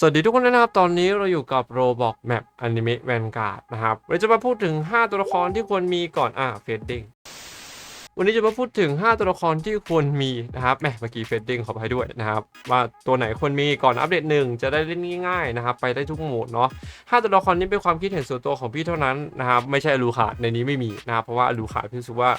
สวัสดีทุกคนนะครับ ตอนนี้เราอยู่กับ Roblox Map Anime Vanguard นะครับเราจะมาพูดถึง 5 ตัวละครที่ควรมีก่อนอ่าเฟดดิ้งวันนี้จะมาพูดถึง 5 ตัวละครที่ควรมีนะครับแหมเมื่อกี้เฟดดิ้งขอไปด้วยนะครับ ว่าตัวไหนควรมีก่อนอัปเดตหนึ่งจะได้เล่นง่ายๆนะครับ ไปได้ทุกโหมดเนาะ5ตัวละครนี้เป็นความคิดเห็นส่วนตัวของพี่เท่านั้นนะครับ ไม่ใช่อลูขาดในนี้ไม่มีนะครับ เพราะว่าอลูขาดพี่รู้สึกว่า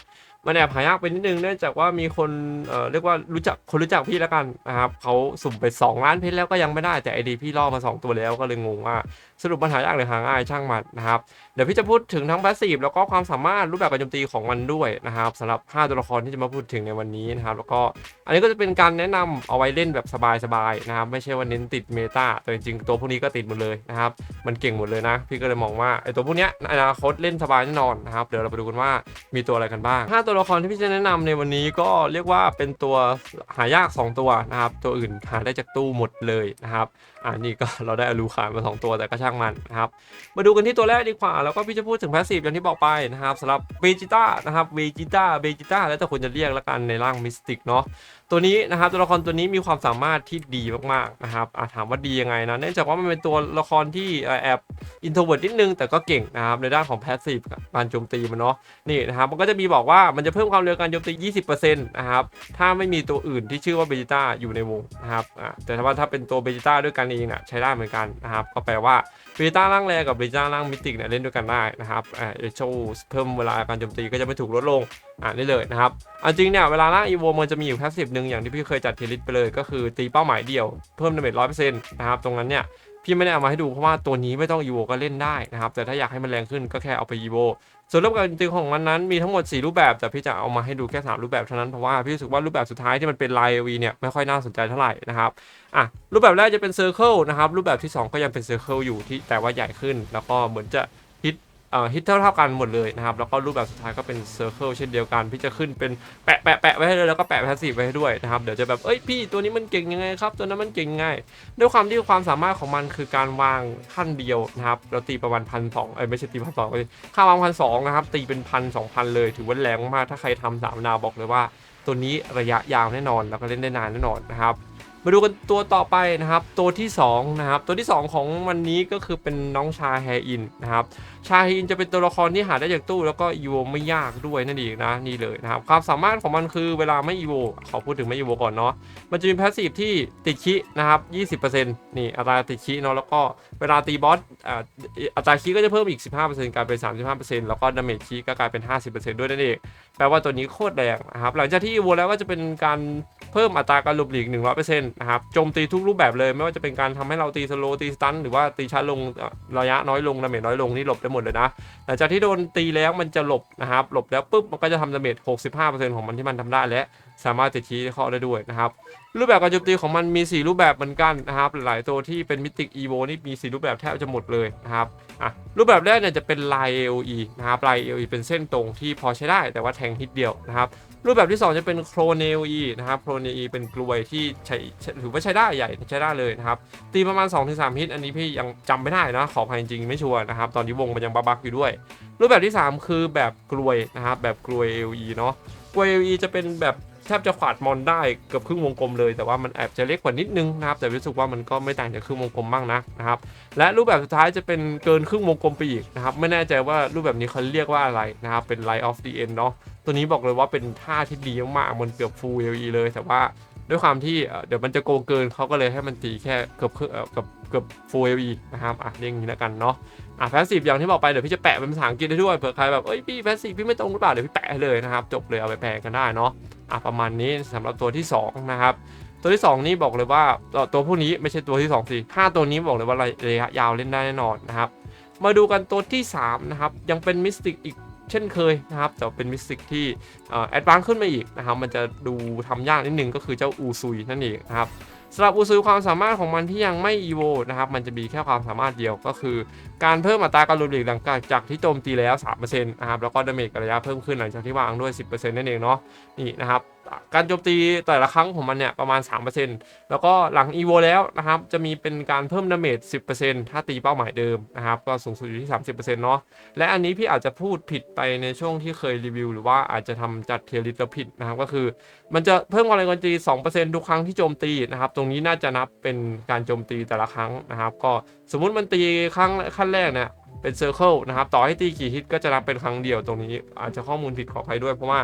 มันแอบหายากไปนิดนึงเนื่องจากว่ามีคนเอ่อเรียกว่ารู้จักคนรู้จักพี่แล้วกันนะครับเขาสุ่มไป 2 ล้านเพชรแล้วก็ยังไม่ได้แต่ไอดีพี่ล่อมา 2 ตัวแล้วก็เลยงงว่าสรุปมันหายากหรือหาง่ายช่างมันนะครับเดี๋ยวพี่จะพูดถึงทั้งแพสซีฟแล้วก็ความสามารถรูปแบบการโจมตีของมันด้วยนะครับสำหรับ 5 ตัวละครที่จะมาพูดถึงในวันนี้นะครับแล้วก็อันนี้ก็จะเป็นการแนะนำเอาไว้เล่นแบบสบายๆนะครับไม่ใช่ว่าเน้นติดเมตาแต่จริงๆตัวพวกนี้ก็ติดหมดเลยนะครับมันเก่งหมดเลยนะ พี่ก็เลยมองว่าไอตัวพวกเนี้ยอนาคตเล่นสบายแน่นอนนะครับเดี๋ยวเราไปดูกันว่ามีตัวอะไรกันบ้าง5ตัวละครที่พี่จะแนะนำในวันนี้ก็เรียกว่าเป็นตัวหายาก 2 ตัวนะครับ ตัวอื่นหาได้จากตู้หมดเลยนะครับอ่านี่ก็เราได้อลูขายมา 2 ตัวแต่ก็ช่างมันนะครับมาดูกันที่ตัวแรกดีกว่า แล้วก็พี่จะพูดถึงแพสซีฟอย่างที่บอกไปนะครับสำหรับเบจิต้านะครับเบจิต้าเบจิต้าแล้วแต่คนจะเรียกแล้วกันในร่างมิสติกเนาะตัวนี้นะครับตัวละครตัวนี้มีความสามารถที่ดีมากๆนะครับอะถามว่าดียังไงนะเนื่องจากว่ามันเป็นตัวละครที่แอบอินโทรเวิร์ดนิดนึง แต่ก็เก่งนะครับในด้านของแพสซีฟการโจมตีมันเนาะนี่นะครับมันก็จะมีบอกว่ามันจะเพิ่มความเร็วการโจมตี 20%นะครับถ้าไม่มีตัวอื่นที่ชื่อว่าเบจิต้าอยู่ในวงนะครับแต่ถ้าว่าถ้าเป็นตัวเบจิต้าด้วยกันเองน่ะใช้ได้เหมือนกันนะครับ ก็แปลว่าเบต้าร่างแรกับเบต้าร่างมิติกเนี่ยเล่นด้วยกันได้นะครับอ่าเอโชเพิ่มเวลาการโจมตีก็จะไม่ถูกลดลงอ่านี่เลยนะครับอันจริงเนี่ยเวลาร่างอีโวมันจะมีอยู่แค่สิบหนึ่งอย่างที่พี่เคยจัดเทลิสไปเลย ก็คือตีเป้าหมายเดียวเพิ่มดาเมจร้อยเปอร์เซ็นต์นะครับตรงนั้นเนี่ยพี่ไม่ได้เอามาให้ดูเพราะว่าตัวนี้ไม่ต้องอีโวก็เล่นได้นะครับแต่ถ้าอยากให้มันแรงขึ้นก็แค่เอาไปอีโว ส่วนรูปการโจมตีของมันนั้นมีทั้งหมด 4 รูปแบบ แต่พี่จะเอามาให้ดูแค่ 3 รูปแบบเท่านั้นเพราะว่าพี่รู้สึกว่ารูปแบบสุดท้ายที่มันเป็นลายวีเนี่ยไม่ค่อยน่าสนใจเท่าไหร่นะครับอะรูปแบบแรกจะเป็นเซอร์เคิลนะครับรูปแบบที่ 2 ก็ยังเป็นเซอร์เคิลอยู่ที่แต่ว่าใหญ่ขึ้น แล้วก็เหมือนจะ ฮิตเอ่อฮิตเท่าเท่าๆกันหมดเลยนะครับ แล้วก็รูปแบบสุดท้ายก็เป็นเซอร์เคิลเช่นเดียวกัน พี่จะขึ้นเป็นแปะแปะแปะไว้ให้เลยแล้วก็แปะแพสซีฟไว้ให้ด้วยนะครับ เดี๋ยวจะแบบ เอ้ยพี่ตัวนี้มันเก่งยังไงครับ ตัวนั้นมันเก่งยังไงด้วยความที่ความสามารถของมันคือการวางขั้นเดียวนะครับ เราตีประมาณพันสองเอ้ยไม่ใช่ตีพันสองเลยค่าวางพันสองนะครับ ตีเป็นพันสองพันเลย ถือว่าแรงมาก ถ้าใครทำสามดาวบอกเลยว่า ตัวนี้ระยะยาวแน่นอน แล้วก็เล่นได้นานแน่นอนนะครับมาดูกันตัวต่อไปนะครับ ตัวที่2นะครับตัวที่ 2 ของวันนี้ก็คือเป็นน้องชาแฮอินนะครับชาฮอินจะเป็นตัวละครที่หาได้จากตู้แล้วก็อีโวไม่ยากด้วยนั่นเองนะนี่เลยนะครับความสามารถของมันคือเวลาไม่อีโวขอพูดถึงไม่อีโวก่อนเนาะมันจะมีแพสซีฟที่ติดคินะครับ20%นี่อัตราติดคิเนาะแล้วก็เวลาตีบอสอ่าอัตราคิก็จะเพิ่มอีก 15%กลายเป็น 35%แล้วก็ดาเมจคิก็กลายเป็น 50%ด้วยนั่นเองแปลว่าตัวนี้โคตรแรงนะครับหลังจากที่อีโวแล้วก็จะเป็นการเพิ่มอัตราการหลบหลีก100%นะครับโจมตีทุกรูปแบบเลยไม่ว่าจะเป็นการทำให้เราตีสโลว์ตีสตันหรือว่าตีช้าลงระยะน้อยลงดาเมจน้อยลงนี่หลบไหมดเลยนะ หลังจากที่โดนตีแล้วมันจะหลบนะครับ หลบแล้วปุ๊บมันก็จะทำดาเมจ65%ของมันที่มันทำได้แล้ว สามารถติดชี้เข้าได้ด้วยนะครับรูปแบบการโจมตีของมันมี 4 รูปแบบเหมือนกันนะครับหลายตัวที่เป็นมิติกอีโวนี่มี 4 รูปแบบแทบจะหมดเลยนะครับอะรูปแบบแรกเนี่ยจะเป็นลาย AOE นะครับลาย AOE เป็นเส้นตรงที่พอใช้ได้แต่ว่าแทงฮิตเดียวนะครับรูปแบบที่ 2 จะเป็นโครเนล e นะครับโครเนล e เป็นกลวยที่ใช้ถือว่าใช้ได้ใหญ่ใช้ได้เลยนะครับตีประมาณ 2-3ฮิตอันนี้พี่ยังจำไม่ได้นะขออภัยจริงไม่ชัวร์นะครับตอนนี้วงมันยังบักๆอยู่ด้วย รูปแบบที่ 3 คือแบบกลวยนะครับแบบกลวย LE เนาะกลวย LE จะเป็นแบบ แทบจะขวาดมอนได้เกือบครึ่งวงกลมเลย แต่ว่ามันแอบจะเล็กกว่านิดนึงนะครับ แต่รู้สึกว่ามันก็ไม่ต่างจากครึ่งวงกลมบ้างนักนะครับ และรูปแบบสุดท้ายจะเป็นเกินครึ่งวงกลมไปอีกนะครับ ไม่แน่ใจว่ารูปแบบนี้เขาเรียกว่าอะไรนะครับ เป็น Light of the End เนาะ ตัวนี้บอกเลยว่าเป็นท่าที่ดีมากๆมันเกือบ full LE เลย แต่ว่าด้วยความที่เดี๋ยวมันจะโกงเกินเขาก็เลยให้มันตีแค่เกือบเกือบเกือบ full LE นะครับอะเรียกอย่างนี้แล้วกันเนาะอะแพสซีฟอย่างที่บอกไปเดี๋ยวพี่จะแปะเป็นภาษาอังกฤษให้ด้วยเผื่อใครแบบเอ้ยพี่แพสซีฟพี่ไม่ตรงหรือเปล่าเดี๋ยวพี่แปะให้เลยนะครับจบเลยเอาไปแปลกันได้เนาะ อะประมาณนี้สำหรับตัวที่สองนะครับ ตัวที่ 2 นี้บอกเลยว่าตัวพวกนี้ไม่ใช่ตัวที่2สิห้าตัวนี้บอกเลยว่าระยะยาวเล่นได้แน่นอนนะครับ มาดูกันตัวที่ 3 นะครับ ยังเป็นมิสติกอีกเช่นเคยนะครับ แต่เป็นมิสติกที่แอดวานซ์ขึ้นมาอีกนะครับ มันจะดูทำยากนิดนึงก็คือเจ้าอูซุยนั่นเองนะครับ สำหรับอุซูความสามารถของมันที่ยังไม่อีโวนะครับมันจะมีแค่ความสามารถเดียวก็คือ การเพิ่มอัตราการหลบหลีกหลังจากที่โจมตีแล้ว3%นะครับแล้วก็ดาเมจระยะเพิ่มขึ้นหลังจากที่วางด้วย 10%นั่นเองเนาะนี่นะครับ การโจมตีแต่ละครั้งของมันเนี่ยประมาณ 3%แล้วก็หลัง EVO แล้วนะครับจะมีเป็นการเพิ่มดาเมจ 10%ถ้าตีเป้าหมายเดิมนะครับก็สูงสุดอยู่ที่ 30%เนาะและอันนี้พี่อาจจะพูดผิดไปในช่วงที่เคยรีวิว หรือว่าอาจจะทำจัดเทียริสแล้วผิดนะครับก็คือ มันจะเพิ่มความแรงโจมตี 2%ทุกครั้งที่โจมตีนะครับตรงนี้น่าจะนับเป็นการโจมตีแต่ละครั้งนะครับก็สมมุติมันตีครั้งขั้นแรกเนี่ย เป็นเซอร์เคิลนะครับต่อให้ตีกี่ฮิตก็จะนับเป็นครั้งเดียวตรงนี้ อาจจะข้อมูลผิดขออภัยด้วยเพราะว่า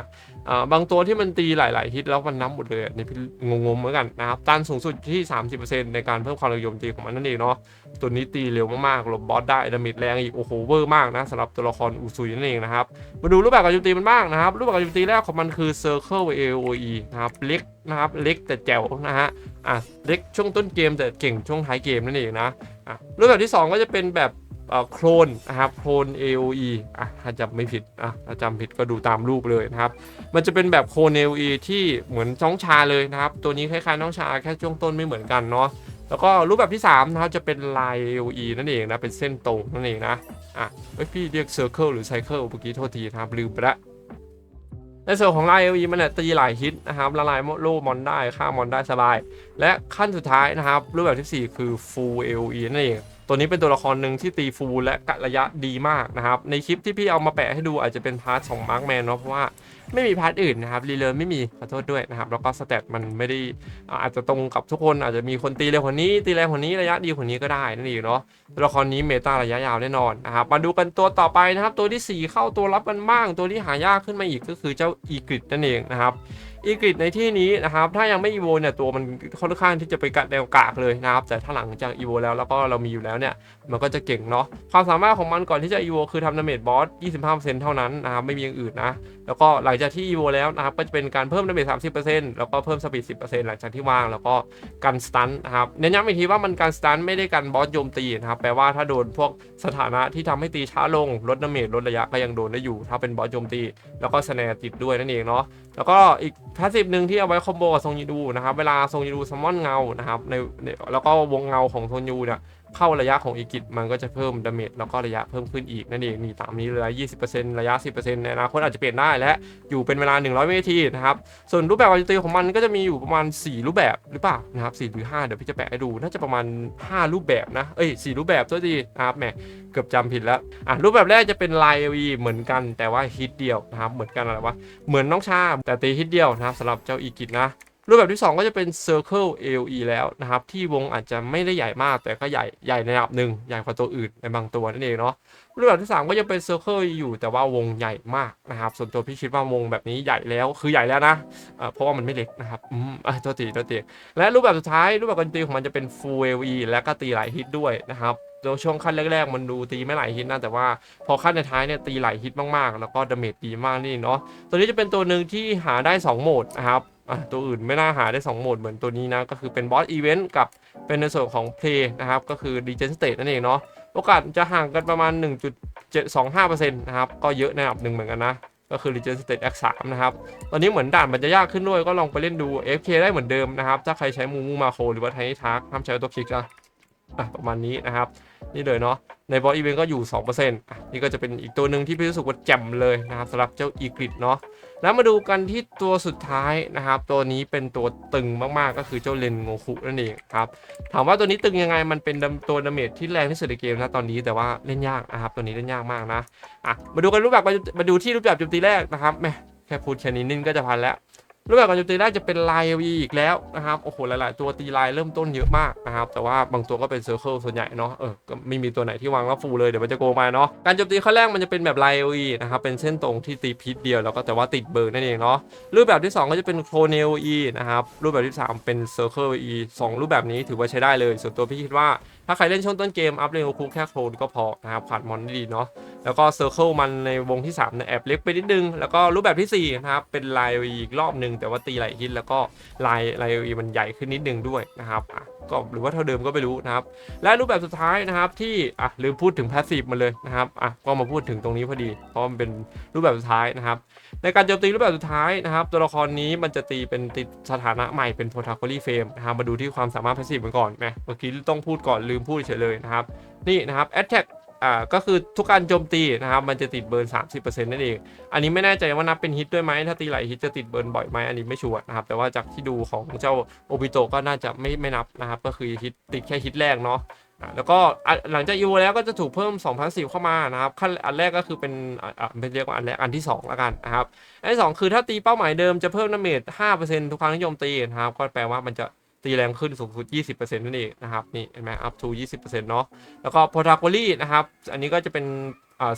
บางตัวที่มันตีหลาย ๆ ฮิตแล้วมันนับหมดเลยนี่พี่งงๆเหมือนกันนะครับตันสูงสุดที่ 30%ในการเพิ่มความเร็วโจมตีของมันนั่นเองเนาะตัวนี้ตีเร็วมากๆหลบบอสได้ดาเมจแรงอีกโอ้โหเวอร์มากนะสำหรับตัวละครอูซุยนั่นเองนะครับมาดูรูปแบบการโจมตีมันบ้างนะครับรูปแบบการโจมตีแรกของมันคือ Circle AOE นะครับเล็กนะครับเล็กแต่แจ๋วนะฮะอะเล็กช่วงต้นเกมแต่เก่งช่วงท้ายเกมนั่นเองนะอะรูปแบบที่ 2 ก็จะเป็นแบบ โคลนนะครับโคลน AOE อะถ้าจำไม่ผิดอะถ้าจำผิดก็ดูตามรูปเลยนะครับ มันจะเป็นแบบโคลน AOE ที่เหมือนน้องชาเลยนะครับ ตัวนี้คล้ายๆน้องชาแค่ช่วงต้นไม่เหมือนกันเนาะแล้วก็รูปแบบที่3นะครับจะเป็นลาย AOE นั่นเองนะเป็นเส้นตรงนั่นเองนะอะเอ้ยพี่เรียก Circle หรือ Cycle เมื่อกี้โทษทีนะครับลืมไปละในส่วนของลาย AOE มันเนี่ยตีหลายฮิตนะครับละลายโล่มอนได้ฆ่ามอนได้สบาย และขั้นสุดท้ายนะครับรูปแบบที่ 4 คือ Full AOE นั่นเอง ตัวนี้เป็นตัวละครหนึ่งที่ตีฟูลและกะระยะดีมากนะครับ ในคลิปที่พี่เอามาแปะให้ดูอาจจะเป็นพาร์ทของมาร์กแมนเนาะเพราะว่าไม่มีพาร์ทอื่นนะครับรีเลอร์ไม่มีขอโทษด้วยนะครับ แล้วก็สเตตมันไม่ได้อาอาจจะตรงกับทุกคนอาจจะมีคนตีเร็วกว่านี้ ตีแรงกว่านี้ระยะดีกว่านี้ก็ได้นั่นเองเนาะตัวละครนี้เมตาระยะยาวแน่นอนนะครับมาดูกันตัวต่อไปนะครับ ตัวที่ 4 เข้าตัวรับกันบ้าง ตัวที่หายากขึ้นมาอีกก็คือเจ้าอีกริดนั่นเองนะครับ อีกริดในที่นี้นะครับ ถ้ายังไม่อีโวเนี่ยตัวมันค่อนข้างที่จะไปกัดแนวกากเลยนะครับ แต่ถ้าหลังจากอีโวแล้วแล้วก็เรามีอยู่แล้วเนี่ย มันก็จะเก่งเนาะความสามารถของมันก่อนที่จะอีโวคือทำดาเมจบอส 25%เท่านั้นนะครับไม่มีอย่างอื่นนะ แล้วก็หลังจากที่อีโวแล้วนะครับก็จะเป็นการเพิ่มดาเมจ30%แล้วก็เพิ่มสปีด10%หลังจากที่วางแล้วก็กันสตันนะครับเน้นย้ำอีกทีว่ามันกันสตันไม่ได้กันบอสโจมตีนะครับแปลว่าถ้าโดนพวกสถานะที่ทำให้ตีช้าลงลดดาเมจลดระยะก็ยังโดนได้อยู่ ถ้าเป็นบอสโจมตี แล้วก็สแนติดด้วยนั่นเองเนาะแล้วก็อีกพาสซีฟหนึ่งที่เอาไว้คอมโบกับทรงยูดูนะครับเวลาทรงยูดูซัมมอนเงานะครับในในแล้วก็วงเงาของทรงยูเนี่ย เข้าระยะของอีกิจมันก็จะเพิ่มดาเมจแล้วก็ระยะเพิ่มขึ้นอีกนั่นเองนี่ตามนี้เลย20%ระยะ 10%ในอนาคตอาจจะเปลี่ยนได้และอยู่เป็นเวลา 100 วินาทีนะครับส่วนรูปแบบการตีของมันก็จะมีอยู่ประมาณ 4 รูปแบบหรือเปล่านะครับ4หรือ 5 เดี๋ยวพี่จะแปะให้ดูน่าจะประมาณ 5 รูปแบบนะเอ้ย4รูปแบบตัวดีนะครับแหมเกือบจำผิดแล้วอะรูปแบบแรกจะเป็นไลน์วีเหมือนกันแต่ว่าฮิตเดียวนะครับเหมือนกันอะไรวะเหมือนน้องชาแต่ตีฮิตเดียวนะครับสำหรับเจ้าอีกิจนะ รูปแบบที่ 2 ก็จะเป็น Circle AOE แล้วนะครับ ที่วงอาจจะไม่ได้ใหญ่มาก แต่ก็ใหญ่ใหญ่ในระดับหนึ่งใหญ่กว่าตัวอื่นในบางตัวนั่นเองเนาะรูปแบบที่ 3 ก็จะเป็น Circle อยู่แต่ว่าวงใหญ่มากนะครับ ส่วนตัวพี่คิดว่าวงแบบนี้ใหญ่แล้วคือใหญ่แล้วนะเพราะว่ามันไม่เล็กนะครับอืมอะตัวตีตัวตีและรูปแบบสุดท้ายรูปแบบการตีของมันจะเป็น Full AOE และก็ตีหลายฮิตด้วยนะครับโดยช่วงขั้นแรก ๆ มันดูตีไม่หลายฮิตนะแต่ว่าพอขั้นในท้ายเนี่ยตีหลายฮิตมากๆ แล้วก็ดาเมจดีมากนี่เนาะตัวนี้จะเป็นตัวหนึ่งที่หาได้ 2 โหมดนะครับ อะตัวอื่นไม่น่าหาได้ 2 โหมดเหมือนตัวนี้นะ ก็คือเป็นบอสอีเวนต์กับเป็นในส่วนของเพลย์นะครับ ก็คือดีเจนสเต e นั่นเองเนาะโอกาสจะห่างกันประมาณ 1.725%นะครับ ก็เยอะในระดับหนึ่งเหมือนกันนะ ก็คือ Legend State X 3นะครับ ตอนนี้เหมือนด่านมันจะยากขึ้นด้วย ก็ลองไปเล่นดู FK ได้เหมือนเดิมนะครับ ถ้าใครใช้มูมูมาโคหรือว่าไททักห้ามใช้ตัวคลิกนะ อะประมาณนี้นะครับ นี่เลยเนาะในบอสอีเวนต์ก็อยู่ 2%อะนี่ก็จะเป็นอีกตัวหนึ่งที่พี่รู้สึกว่าแจ่มเลยนะครับสำหรับเจ้าอีกริดเนาะแล้วมาดูกันที่ตัวสุดท้ายนะครับ ตัวนี้เป็นตัวตึงมากๆก็คือเจ้าเลนโงคุนั่นเองครับถามว่าตัวนี้ตึงยังไงมันเป็นตัวดาเมจที่แรงที่สุดในเกมนะตอนนี้แต่ว่าเล่นยากนะครับตัวนี้เล่นยากมากนะอะมาดูกันรูปแบบมาดูที่รูปแบบโจมตีแรกนะครับแม่แค่พูดแค่นี้นิ่นก็จะพันแล้ว รูปแบบการโจมตีแรกจะเป็นไลน์วีอีกแล้วนะครับโอ้โหหลาย ๆ ตัวตีไลน์เริ่มต้นเยอะมากนะครับแต่ว่าบางตัวก็เป็นเซอร์เคิลส่วนใหญ่เนาะเออก็ไม่มีตัวไหนที่วางแล้วฟูเลยเดี๋ยวมันจะโกงมาเนาะการโจมตีข้อแรกมันจะเป็นแบบไลน์วีนะครับเป็นเส้นตรงที่ตีพิษเดียวแล้วก็แต่ว่าติดเบิร์นั่นเองเนาะรูปแบบที่ 2 ก็จะเป็นโคเนลอีนะครับรูปแบบที่ 3 เป็นเซอร์เคิลอีสองรูปแบบนี้ถือว่าใช้ได้เลย ส่วนตัวพี่คิดว่าถ้าใครเล่นช่วงต้นเกมอัพเลนโอคุแค่โคลนก็พอนะครับขาดมอนด้ดีเนาะ แล้วก็เซอร์เคิลมันในวงที่3เนี่ยแอบเล็กไปนิดนึง แล้วก็รูปแบบทีสี่4นะครับเป็นลน์อีกรอบหนึ่งแต่ว่าตีไหลายฮิตแล้วก็ลายลน์อีมันใหญ่ขึ้นนิดนึงด้วยนะครับก็หรือว่าเท่าเดิมก็ไม่รู้นะครับ และรูปแบบสุดท้ายนะครับที่อะลืมพูดถึงพาสซีฟมาเลยนะครับอะก็มาพูดถึงตรงนี้พอดี เพราะมันเป็นรูปแบบสุดท้ายนะครับ ในการโจมตีรูปแบบสุดท้ายนะครับ ตัวละครนี้มันจะตีเป็นติดสถานะใหม่เป็นโ r o t a g o n y Frame นะครับมาดูที่ความสามารถพาสซีฟกันก่อนไหมเมื่อกี้ต้องพูดก่อนลืมพูดเฉยเลยนะครับนี่นะครับ Attack อ่าก็คือทุกการโจมตีนะครับมันจะติดเบิร์น 30%นั่นเอง อันนี้ไม่แน่ใจว่านับเป็นฮิตด้วยไหมถ้าตีหลายฮิตจะติดเบิร์นบ่อยไหมอันนี้ไม่ชัวร์นะครับแต่ว่าจากที่ดูของเจ้าโอบิโตก็น่าจะไม่ไม่นับนะครับก็คือฮิตติดแค่ฮิตแรกเนาะแล้วก็หลังจากอีโวแล้วก็จะถูกเพิ่ม 2 0 0เข้ามานะครับขั้นอันแรกก็คือเป็นอะอะไม่เรียกว่าอันแรกอันที่สองแล้วกันนะครับอันที่สองคือถ้าตีเป้าหมายเดิมจะเพิ่มดาเมจ5%ทุกครั้งที่โจมตีนะครับก็แปลว่ามันจะ ตีแรงขึ้นสูงสุด 20%นั่นเองนะครับนี่เห็นไหม up to 20%เนาะแล้วก็ p r o t a g o l y นะครับ อันนี้ก็จะเป็น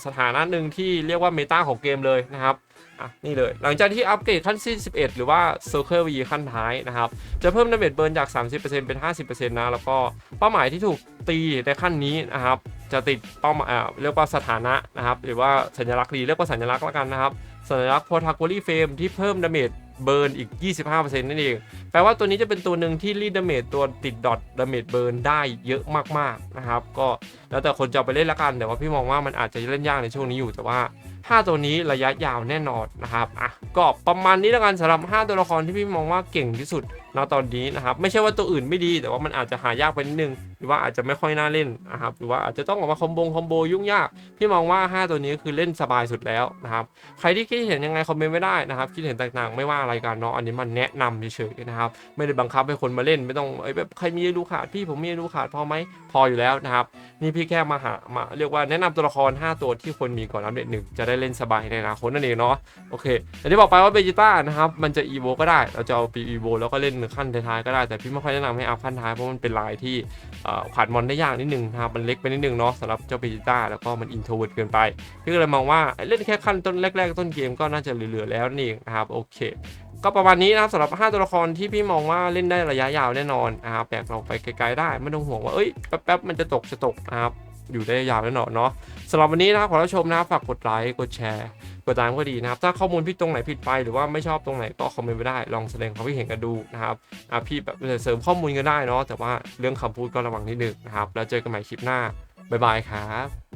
สถานะหนึ่งที่เรียกว่าเมตาของเกมเลยนะครับอะนี่เลย หลังจากที่อัปเกรดขั้นที่11 หรือว่า Circle V ขั้นท้ายนะครับ จะเพิ่มดาเมจเบิร์นจาก 30%เป็น 50%นะ แล้วก็เป้าหมายที่ถูกตีในขั้นนี้นะครับ จะติดเป้าหมายเรียกว่าสถานะนะครับ หรือว่าสัญลักษณ์ดีเรียกว่าสัญลักษณ์ล้วกันนะครับ สัญลักษณ์ p o t a g o l y Frame ที่เพิ่มดาเมจ เบิร์นอีก 25%นั่นเอง แปลว่าตัวนี้จะเป็นตัวหนึ่งที่รีดดาเมจตัวติดดอทดาเมจเบิร์นได้เยอะมากๆนะครับ ก็แล้วแต่คนจะไปเล่นละกัน แต่ว่าพี่มองว่ามันอาจจะเล่นยากในช่วงนี้อยู่แต่ว่า 5 ตัวนี้ระยะยาวแน่นอนนะครับอะก็ประมาณนี้แล้วกันสำหรับ 5 ตัวละครที่พี่มองว่าเก่งที่สุดณตอนนี้นะครับไม่ใช่ว่าตัวอื่นไม่ดีแต่ว่ามันอาจจะหายากไปนิดนึง หรือว่าอาจจะไม่ค่อยน่าเล่นนะครับหรือว่าอาจจะต้องออกมาคอมโบคอมโบยุ่งยากพี่มองว่า 5 ตัวนี้คือเล่นสบายสุดแล้วนะครับใครที่คิดเห็นยังไงคอมเมนต์ไม่ได้นะครับคิดเห็นต่างๆ ไม่ว่าอะไรกันเนาะอันนี้มันแนะนำเฉยๆนะครับไม่ได้บังคับให้คนมาเล่นไม่ต้องเอ้ยแบบใครมีรูขาดพี่ผมมีรูขาดพอไหมพออยู่แล้วนะครับนี่พี่แค่มาหามาเรียกว่าแนะนำตัวละคร 5 ตัวที่ควรมีก่อนอัปเดตหนึ่งจะได้เล่นสบายในอนาคตนั่นเองเนาะโอเคอย่างที่บอกไปว่าเบจิต้านะครับมันจะอีโวก็ได้เราจะเอาปีอีโวแล้วก็เล่นขั้นท้ายๆก็ได้แต่พี่ไม่ค่อยแนะนำให้เอาขั้นท้ายเพราะมันเป็นลายที่ขาดมอนได้ยากนิดนึงนะครับมันเล็กไปนิดนึงเนาะสำหรับเจ้าเบจิต้าแล้วก็มันอินโทรเวิร์ดเกินไปพี่ก็เลยมองว่าเล่นแค่ขั้นต้นแรก ๆ ต้นเกมก็น่าจะเหลือๆแล้วนี่เองนะครับโอเคก็ประมาณนี้นะครับสำหรับ 5 ตัวละครที่พี่มองว่าเล่นได้ระยะยาวแน่นอนนะครับแบกเราไปไกลๆได้ ไม่ต้องห่วงว่า เอ้ย แป๊บๆ มันจะตกจะตกนะครับ อยู่ได้ยาวแน่นอนเนาะสำหรับวันนี้นะครับขอรับชมนะครับฝากกดไลค์กดแชร์ กดตามก็ดีนะครับ ถ้าข้อมูลพี่ตรงไหนผิดไปหรือว่าไม่ชอบตรงไหนก็คอมเมนต์ไปได้ลองแสดงความคิดเห็นกันดูนะครับอะพี่แบบเสริมข้อมูลก็ได้เนาะแต่ว่าเรื่องคำพูดก็ระวังนิดนึงนะครับแล้วเจอกันใหม่คลิปหน้าบ๊ายบายครับ